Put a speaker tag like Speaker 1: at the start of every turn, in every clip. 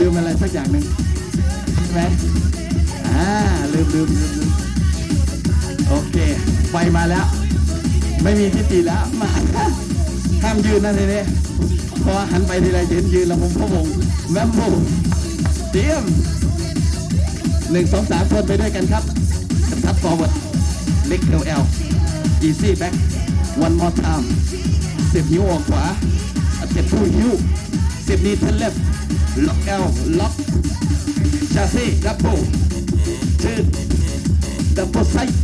Speaker 1: ลืมอะไรสักอย่างหนึ่งใช่ไหมอ่าลืมลืมลืมลืมโอเคไฟมาแล้ว ไม่มีทิฏฐิแล้วมาห้ามยืนนะทีนี้เพราะว่าหันไปทีไรยืนยืนแล้วผมพะวงแวมโบเตรียมหนึ่งสองสามคนไปด้วยกันครับทับ forward เล็กเอลเอล easy back one more time สิบนิ้วออกขวาเจ็บผู้นิ้วสิบนิ้วทันเล็บ ล็อกเอลล็อกชาซีดับเบิลทืนดับเบิลไซด์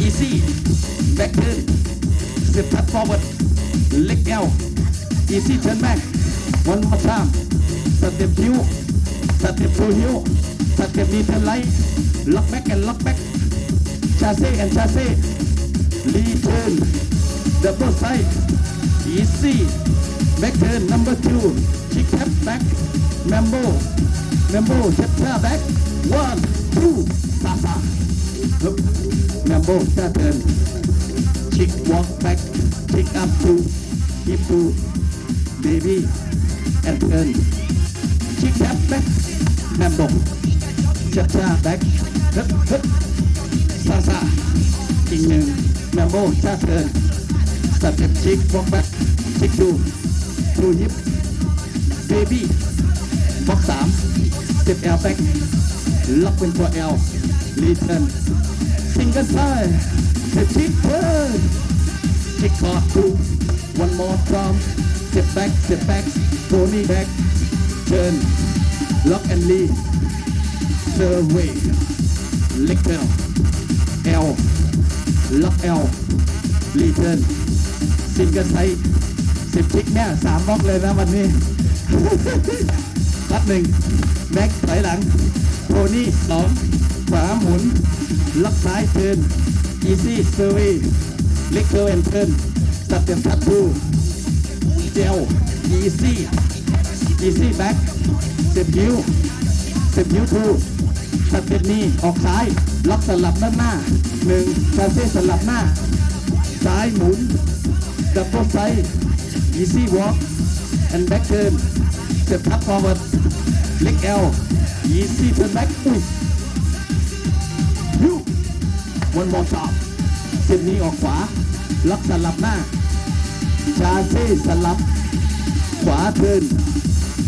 Speaker 1: อีซี่แบ็กทืนสิบแปดฟอร์เวิร์ดเล็กเอลอีซี่เทนแม็กวันมาชามสเต็ปฮิวสเต็ปฟูฮิวสเต็ปมีเทินไลท์ล็อกแบ็กแอนด์ล็อกแบ็กชาซีแอนด์ชาซีรีเทิร์นดับเบิลไซด์อีซี่แบ็กเทิร์นนัมเบอร์ทู kick tap back mambo mambo tap tap back one two sa sa Hup. mambo tap turn kick walk back kick up two hip two baby and turn kick tap back mambo tap tap back hup hup sa sa อีกหนึ่งแมมโบชาเทิร์นส เบบี้บ็อกสามเต็ปแอลแบ็กล็อกเป็นตัวแอลรีเทิร์นซิงเกิลไซด์เต็ปชิกเทิร์นชิกคอร์ดู one more from step back step back pony back turn lock and lead survey leg bell L ล็อกเอลรีเทิร์นซิงเกิลไซส์สิบทิกเนี่ยสามบล็อกเลยนะวันนี้ คัดหนึ่งแม็กถอยหลังโทนี่สองขวาหมุน ล็อกซ้ายเทินอีซี่เซอร์วีเล็กเทิร์แอนเทินสับเต็มทัดทูเจลอีซี่อีซี่แบ็กสิบนิ้วสิบนิ้วทูสเต็ปนี้ออกซ้าย ล็อกสลับด้านหน้าหนึ่งชาเซ่สลับหน้า ซ้ายหมุนดับเบิลไซด์ easy walk and back turn สเต็ปทับ forward เล็ก L easy turn back อุ้ยยู one more shot เส้นนี้ออกขวา ล็อกสลับหน้า ชาเซ่สลับ ขวาเทิร์น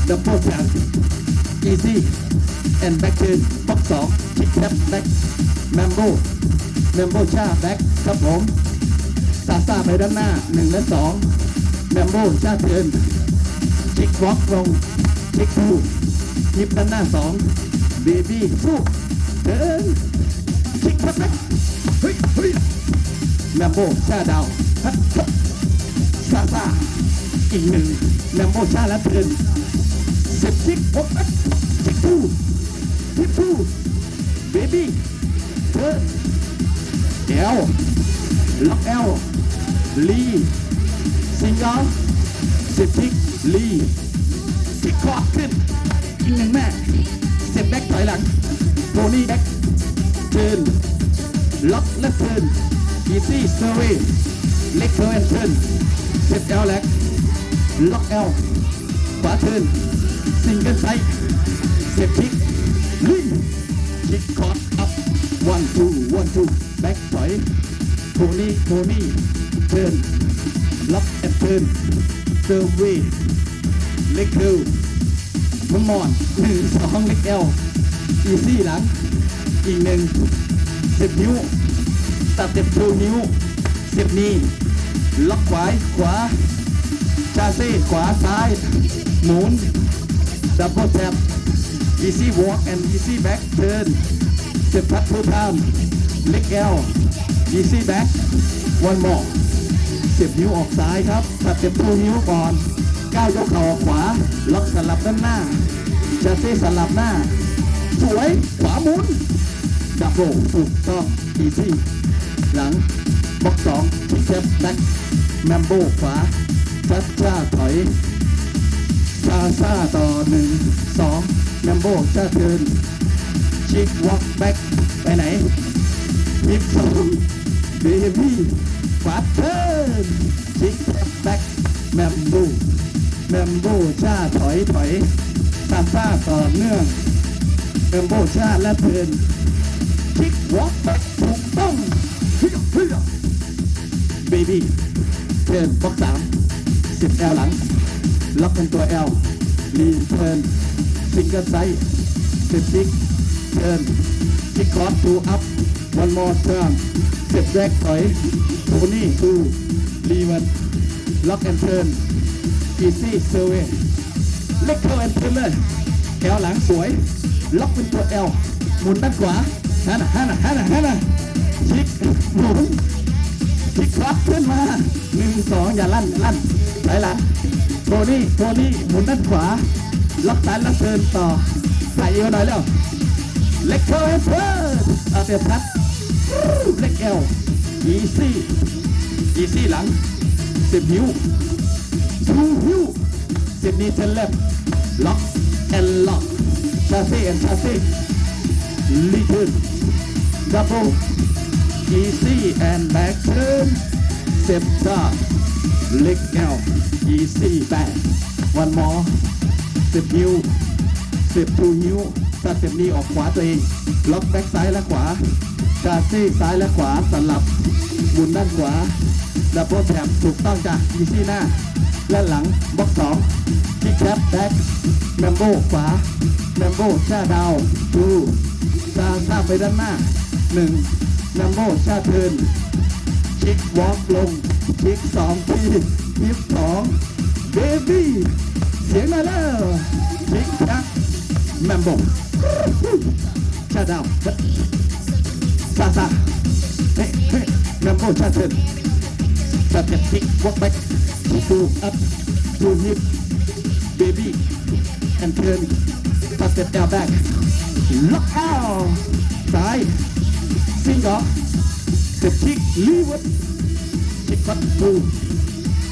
Speaker 1: ดับเบิลแทง easy and back turn บ็อกสองคิกแคปแบ็กแมมโบแมมโบชาแบ็กครับผมซาซาไปด้านหน้าหนึ่งและสองแมมโบชาเทิร์น คิกบล็อกลงคิกทูยิบด้านหน้าสองเบบี้ฟูเทิร์นคิกแคปแบ็กเฮ้ยเฮ้ยแมมโบชาดาวฮัทซาซาอีกหนึ่งแมมโบชาและเทินสิบทิกหกแบ็คทิกทูทิกทูเบบี้เธอเอลล็อกเอลลีซิงเกิลสิบทิก ลีทิกคอขึ้นอีกหนึ่งแม่เสียบแบ็คถอยหลังโทนี่แบ็คเทิร์นล็อกและเทิร์นอีซี่เซอร์เวเล็กเทิร์นเทิร์นเสียบเอลแล็กล็อกเอลขวาเทิร์นซิงเกิลไซด์เสียบคิกลิงคิกคอร์ดอัพวันทูวันทูแบ็คถอยโทนี่โทนี่เทิร์นล็อกแอนเทิร์น เซอร์วีเล็กคิวมังมอนหนึ่งสองเล็กเอลอีซี่หลัง อีกหนึ่งสิบนิ้ว ตัดเต็มทูนิ้วสิบนี้ ล็อกขวาขวา ชาเซ่ขวาซ้าย หมุน ดับเบิลแท็บ easy walk and easy back turn สิบพัดทูทามเล็กแอล easy back one more สิบนิ้วออกซ้ายครับตัดเจ็บทูนิ้วก่อนก้าวยกเข่าออกขวา ล็อกสลับด้านหน้าชาเซ่สลับหน้า สวย ขวาหมุน ดับเบิลถูกต้อง easy หลังบล็อกสองคิกแคปแบ็คแมมโบขวาชัดจ้าถอยซาซาต่อหนึ่งสองแมมโบชาเทินชิกวอล์กแบ็กไปไหนยิบสองเบบี้ ฟาเทิร์นชิกแบ็กแมมโบแมมโบชาถอยถอยตามซ่าต่อเนื่องเติมโบชาและเทิร์นคิกวอล์กแบ็คถูกต้องเฮ้ยเฮ้ยเบบี้เทิร์นบล็อกสามสิบแอลหลัง ล็อกเป็นตัวแอลรีเทิร์นซิงเกิลไซส์สิบซิกเทิร์นคิกคอร์สทูอัพวันมอร์ เทิร์นเซ็ตแรกถอยโทนี่ทูรีวันล็อกแอนเทิร์นอีซี่เซเวเล็กเข้าแอนเทิร์นเลยแอลหลังสวย ล็อกเป็นตัวแอลหมุนด้านขวาฮันน่ะฮันน่ะฮันน่ะฮันน่ะชิกหมุนพลิกคลับขึ้นมาหนึ่งสองอย่าลั่นอย่าลั่นไหลหลังโทนี่โทนี่หมุนด้านขวา ล็อกซ้ายแล้วเทินต่อใส่เอวหน่อยแล้วเล็กเทอร์เพิ่มเอาเตียพัด เล็กเอลอีซี่อีซี่หลังสิบหิวทูหิวสิบนี้เทนเล็บล็อกแอนล็อกชาซี่แอนชาซี่ลีทึนดับเบิล easy and back turn step down leg out easy back one more step heel step two heel ถ้าสเต็ปนี้ออกขวาตัวเองล็อกแบ็กซ้ายและขวา ชาซี่ซ้ายและขวาสลับหมุนด้านขวาดับเบิลแท็บถูกต้องจ้ะ easy หน้า และหลังบล็อกสองคิกแคปแบ็กแมมโบขวาแมมโบชาดาวดูซาซาไปด้านหน้าหนึ่งนัมโบชาเทินชิกวอล์กลงชิกสองทีฮิปสองเบบี้เสียงมาแล้วชิกชักแมมโบชาดาว ซาซาเฮ้เฮ้ยแมมโบชาเทินชาเทินชิกวอกแบ็กทูอัพทูฮิปเบบี้แอนเทิร์นพัสเต็ปแอลแบ็กล็อกเอาซ้ายซิงก์เจ็บชิกลีวัดชิกฟัดบู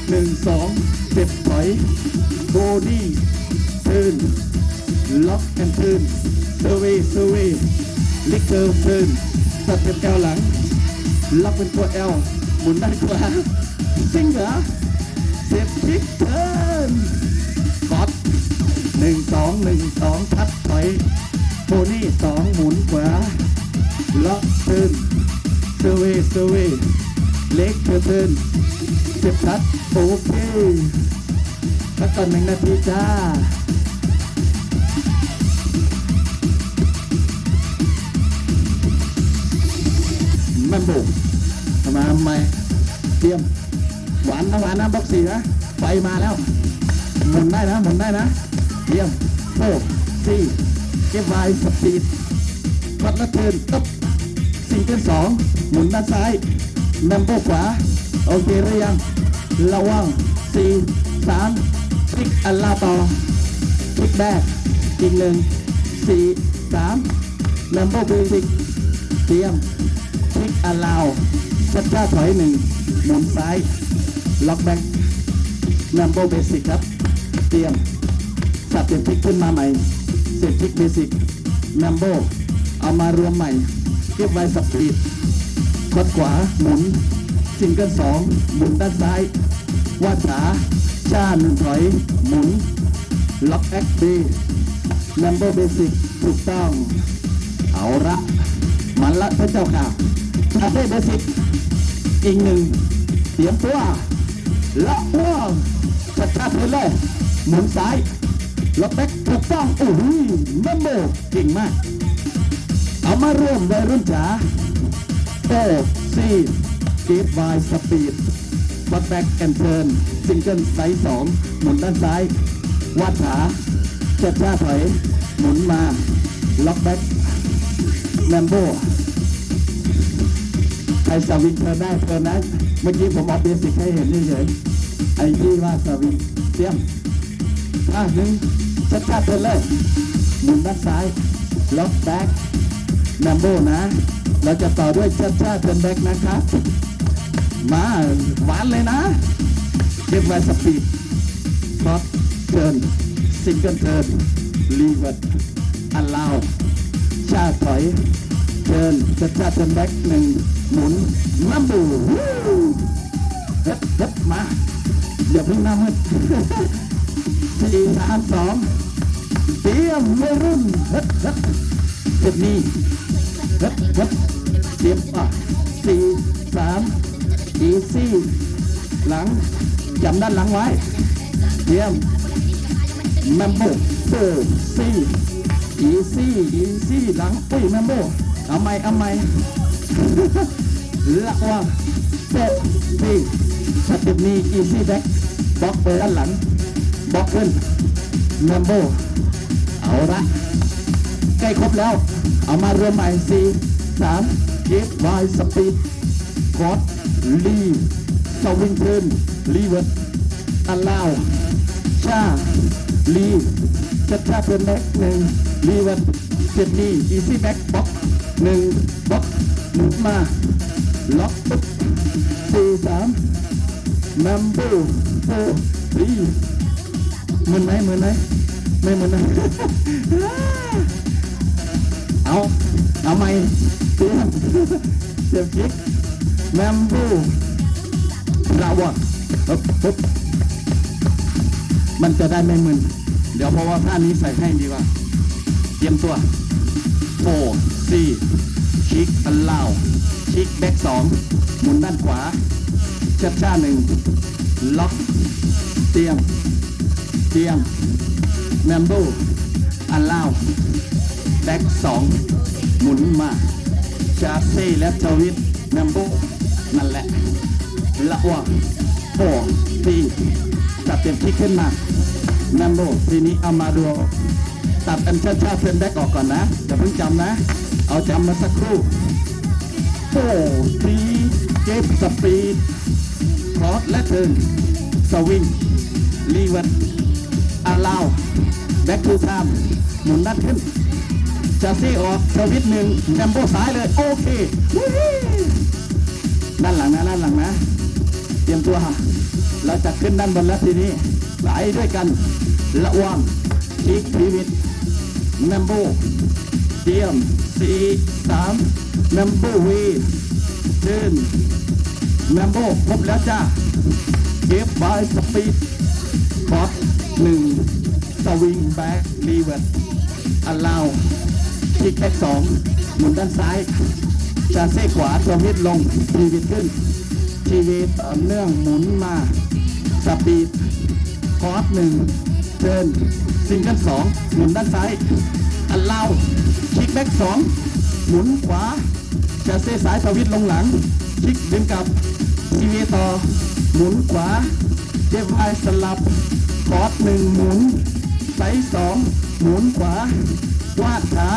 Speaker 1: หนึ่งสองเจ็บถอยโบดี้เทิร์นล็อกแอนเทิร์นเซอร์เวย์เซอร์เวย์ลิกเกอร์เทิร์น สเต็ปแอลหลัง ล็อกเป็นตัวแอลหมุนด้านขวาซิงเหรอเจ็บชิกเทิร์นกอดหนึ่งสองหนึ่งสองทัดถอยโพนี่สองหมุนขวาล็อกเทิร์นเซเวเซเวเล็กเทิร์นเจ็บชัดโอเคพักก่อนหนึ่งนาทีจ้า ม่นบุกมาใหม่เตรียม หวานนะหวานนะบล็อกสี่นะไฟมาแล้ว หมุนได้นะหมุนได้นะเตรียมโฟสี่เก็บไว้สปีดพัดและเทินตบซิงเกิลสองหมุนด้านซ้ายนำโบขวา โอเคหรือยัง ระวังสี่สามคลิกอัลลาต่อคลิกแบกอีกหนึ่งสี่สามนำโบเบสิกเตรียม คลิกอัลลาวชัดชาถอยหนึ่งหมุนซ้าย ล็อกแบ็กนำโบเบสิกครับ เตรียม สับเปลี่ยนพลิกขึ้นมาใหม่เสร็จพลิกเบสิกนัมโบเอามารวมใหม่ เก็บไว้สับปีดคดขวาหมุนซิงเกิลสองหมุนด้านซ้าย วาดขาชาหนึ่งถอย หมุน ล็อกแอคบีนัมโบอร์เบสิกถูกต้อง เอาละ มันละพระเจ้าค่ะ ชาเต้เบสิกอีกหนึ่งเตรียมตัวละว่วงชัดชัดๆไปเลยหมุนซ้ายล็อกแบ็กถูกต้องโอ้โหแมมโบเก่งมาก เอามาร่วมวัยรุ่นจ๋าโอ้ซีเกตบายสปีดวัดแบ็กแอนเทิร์นซิงเกิลไซส์สองหมุนด้านซ้าย วาดขาจัดจ้าถอย หมุนมา ล็อกแบ็กแมมโบ ใครสวิงเธอได้เธอนะเมื่อกี้ผมเอาเบสิกให้เห็นเฉยไอที่ว่าสวิงเตรียมอะหนึ่งชัดชัดๆไปเลยหมุนด้านซ้ายล็อกแบ็กนัมโบนะ เราจะต่อด้วยชัดชัดๆเป็นแบ็กนะครับ มาหวานเลยนะเก็บไว้สปีดคอสเทิร์นซิงเกิลเทิร์นลีเวอร์อัลลาวชาถอย เทินชัดชัดๆเป็นแบกหนึ่งหมุนนัมโบเฮ็ดเฮ็ดมาอย่าเพิ่งน้ำมืดสี่สามสองเตรียมวัยรุ่นฮึดฮึดเจ็บนี้ฮึดฮึดเตรียมป่ะสี่สามอีซี่หลังจำด้านหลังไว้เตรียมแมมโบโฟซี่อีซี่อีซี่หลังอุ้ยแมมโบ เอาไหมเอาไหมละว่าเจ็ดสี่สเต็ปนี้อีซี่แบ็กบล็อกไปด้านหลังบล็อกขึ้นแมมโบเอาละใกล้ครบแล้ว เอามารวมใหม่สี่สามเก็บไวสปีดกอดลีสวิงเทิร์นลีเวิร์ดอัลลาวชาลีจัดชาเทิร์นแบ็กหนึ่งลีเวิร์ดเจ็ดนีอีซี่แบ็กบล็อก หนึ่งบล็อกมุนมา ล็อกปุ๊บสี่สามนัมเบอร์โฟร์ีเหมือนไหมเหมือนไหมไม่เหมือนนะเอาเอาไหมเตรียมเตรียมคิกแมมบูระวังปุ๊บปุ๊บมันจะได้ไม่มึนเดี๋ยวเพราะว่าท่านี้ใส่ให้ดีกว่า เตรียมตัวโฟ สี่ชิกอันลาชิกแบ็กสองหมุนด้านขวาชัดชาหนึ่งล็อก เตียมเตียมแมมโบอันลาแบ็กสองหมุนมาชาเซ่และทวิตแมมโบนั่นแหละละวะโฟสี่จับเต็มที่ขึ้นมาแมมโบทีนี้เอามาดูตัดอันชาชาเซนแบ็กออกก่อนนะอย่าเพิ่งจำนะ เอาจำมาสักครู่โฟทีเก็บสปีดคอสและเทิร์นสวิงรีเวิร์ดอาลาวแบ็กทูไทม์หมุนด้านขึ้นจะซี่ออกสวิตหนึ่งแอมโบซ้ายเลย โอเคด้านหลังนะด้านหลังนะ เตรียมตัวค่ะเราจะขึ้นด้านบนแล้วทีนี้ไหลด้วยกันระวังชิกพีวิตแมมโบเตรียม สี่สามแมมโบวีเดินแมมโบครบแล้วจ้าเก็บบายสปีดคอร์สหนึ่งสวิงแบ็กรีเวิร์ดอัลลาวคิกแบ็กสองหมุนด้านซ้ายชาเซ่ขวาสวิตลงทีวิตขึ้นทีวีต่อเนื่องหมุนมาสปีดคอร์สหนึ่งเทินซิงเกิลสองหมุนด้านซ้าย อันลาวคิกแบ็กสองหมุนขวาจะเซสายสวิตลงหลัง คิกดึงกลับทีวีต่อ หมุนขวาเจฟไอสลับคอร์สหนึ่งหมุนไซส์สองหมุนขวาวาดขา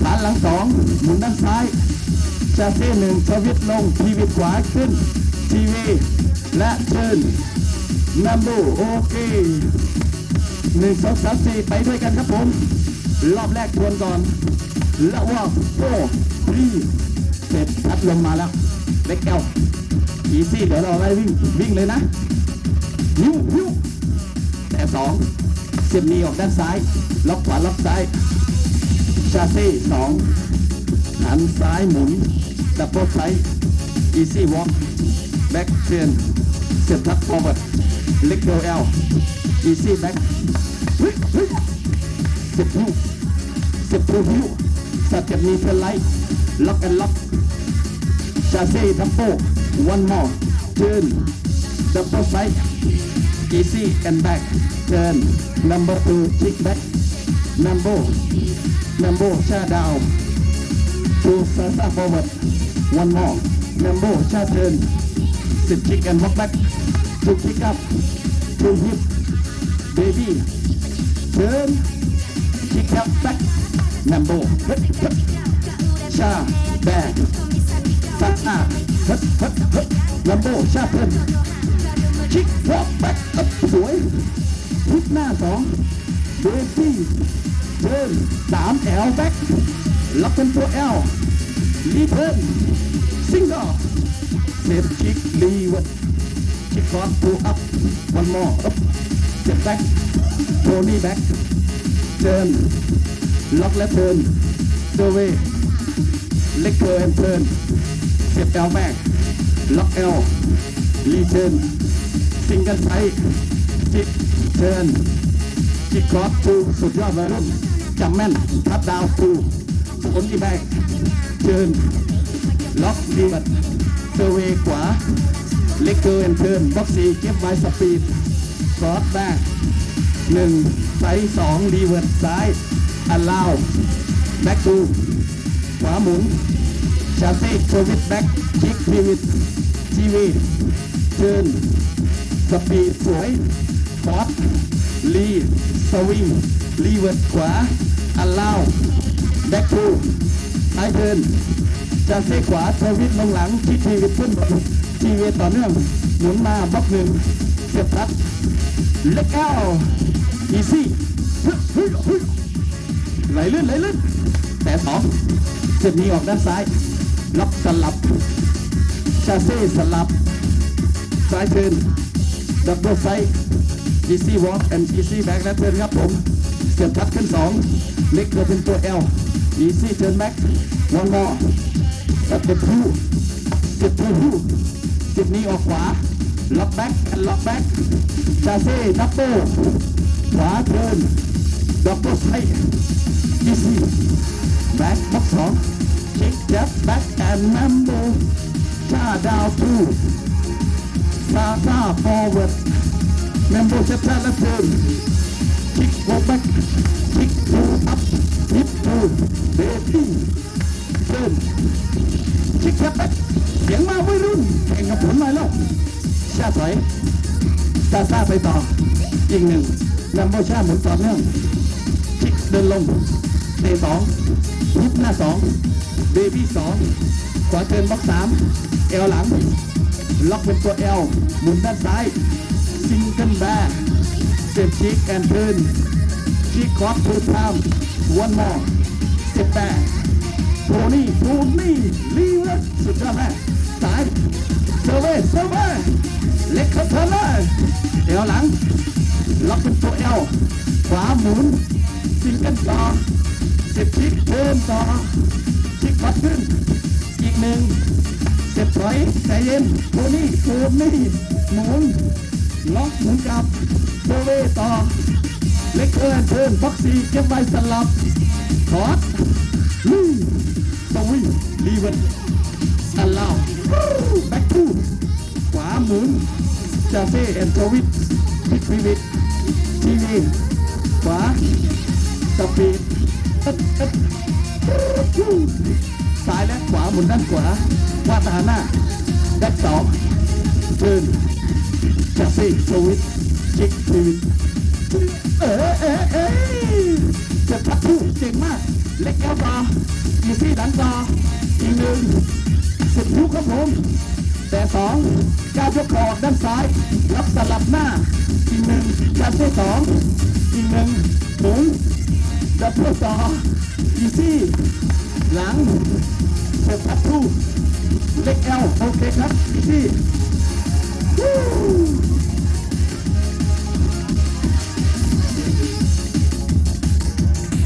Speaker 1: ขาหลังสองหมุนด้านซ้ายชาเซ่หนึ่งสวิตลงทีวีขวาขึ้น ทีวีและเชิญนัมบูโอเคหนึ่งสองสามสี่ไปด้วยกันครับผม รอบแรกทวนก่อน และว่าโฟรีเสร็จพัดลมมาแล้ว เล็กแก้วอีซี่เดี๋ยวเราไล่วิ่ง วิ่งเลยนะยิ้วยิ้วแต่สองเสียบนีออกด้านซ้าย ล็อกขวาล็อกซ้าย ชาเซ่สองหันซ้ายหมุนดับเบิลไซด์อีซี่วอล์กแบ็กเทียนเสียบทับฟอร์เวิร์ดเล็กโดเอลอีซี่แบ็กสิบฮิวสิบ ทูฮิวสเต็ปนี้เป็นไลท์ล็อกแอนล็อกชาเซ่ดับเบิลวันมอร์เทินดับเบิลไซด์อีซี่แอนแบ็กเทิร์นนัมเบอร์ทูคิกแบ็กนัมโบ นัมโบชาดาวทูซาซาฟอร์เวิร์ดวันมอร์นัมโบชาเทิร์นสิบคิกวอล์กแบ็ก to pick up to hip baby turn kick up back number ชาแบกซักหน้าฮึดฮึดฮึด number ชาเพิ่น kick walk back up สวยพุกหน้าสอง baby turn สามแอล back ล็อกและเพิร์นเซอเว่เล็กเกอร์แอนเพิร์นเสียบแอลแม็กล็อกเอลลีเชิญซิงกันไซจิกเชิญจิกครอสทูสุดยอดวัยรุ่นจำแม่นทับดาวทูผลที่แบกเชิญล็อกดีบัดเซอเว่ขวาเล็กเกอร์แอนเพิร์นบ็อกซี่เก็บไว้สปีดครอสแบกหนึ่งไซส์สองดีเวิร์ดซ้าย อันลาวแบ็กทูขวาหมุนชาเซ่โควิดแบ็กคิกพีวิดทีวีเทินสปีดสวยคอสลีสวิงลีเวิร์ดขวาอันลาวแบ็กทูท้ายเทินจากเส้ขวาเทวิตลงหลังคิดทีวิตขึ้นบนทีวีต่อเนื่องหมุนมาบล็อกหนึ่งเสียบพัดเล็กเก้าอีซี่ ไหลลื่นไหลลื่นแต่สองเส้นนี้ออกด้านซ้าย ล็อกสลับ ชาเซ่สลับ ซ้ายเทินดับเบิลไซด์อีซี่วอล์กแอนด์อีซี่แบ็กและเทินครับผมเสียบพัดขึ้นสองเล็กเกิดเป็นตัว L อีซี่เทินแบ็กวันมอสเต็ปทูเต็ปทูสิบนี้ออกขวา ล็อกแบ็กล็อกแบ็กชาเซ่ดับเบิลขวาเทินดับเบิลไซด์ อีซี่แบ็กบ็อกสองเช็คแจ็บแบ็กแอนด์นัมเบอร์ชาดาวทูซาซาฟอร์เวิร์ดเมมโบเชฟชาและเทิร์นคิกโกแบ็กคิกทูอัพฮิปทูเบบี้เทิร์นชิคแคปแบ็คเสียงมาวัยรุ่นแข่งกับผลหน่อยแล้วชาถอยซาซาไปต่ออีกหนึ่งแลมโบชาหมุนต่อเนื่องชิคเดินลง เตะสองฮิปหน้าสองเบบี้สองขวาเกินบล็อกสามเอวหลัง ล็อกเป็นตัวเอลหมุนด้านซ้าย ซิงเกิลแบร์เซฟชิคแอนเทิร์นชิคคอร์สทูไทม์วันมอร์เซฟแบร์โทนี่โทนี่ลีเวอร์สุดยอดแม่สายเซอร์เวย์เซอร์เวย์เล็กเขาเธอเลยเอวหลัง ล็อกเป็นตัวเอลขวาหมุนซิงเกิลต่อ สิบชิกเพิ่มต่อชิกปัดขึ้น อีกหนึ่งเจ็บถอยใจเย็นโทนี่โทนี่หมุนล็อกหมุนกลับเซอร์เวต่อ เล็กเอินเทิร์นบ็อกซี่เก็บไว้สลับคอร์สลุยสวิงลีเวนอัลลาแบ็คทูขวาหมุนจาเซ่แอนโทวิทพิทวิวิททีวีขวาสปีด ซ้ายและขวาหมุนด้านขวา วาดทหารหน้าแบ็คสองเทินจาเซ่โทวิทคิกทีวีเอ๋เอ๋เอ๋จะพัดผู้เจ๋งมาก เล็กแก้วต่ออีซี่ดันต่ออีกหนึ่งสุดยุคครับผม แต่สองก้าวยกคอด้านซ้าย รับสลับหน้า อีกหนึ่งการเส้สองอีกหนึ่งหมุน ดับเบิลต่ออีซี่หลังเสร็จพัดผู้เล็กเอลโอเคครับอีซี่วู้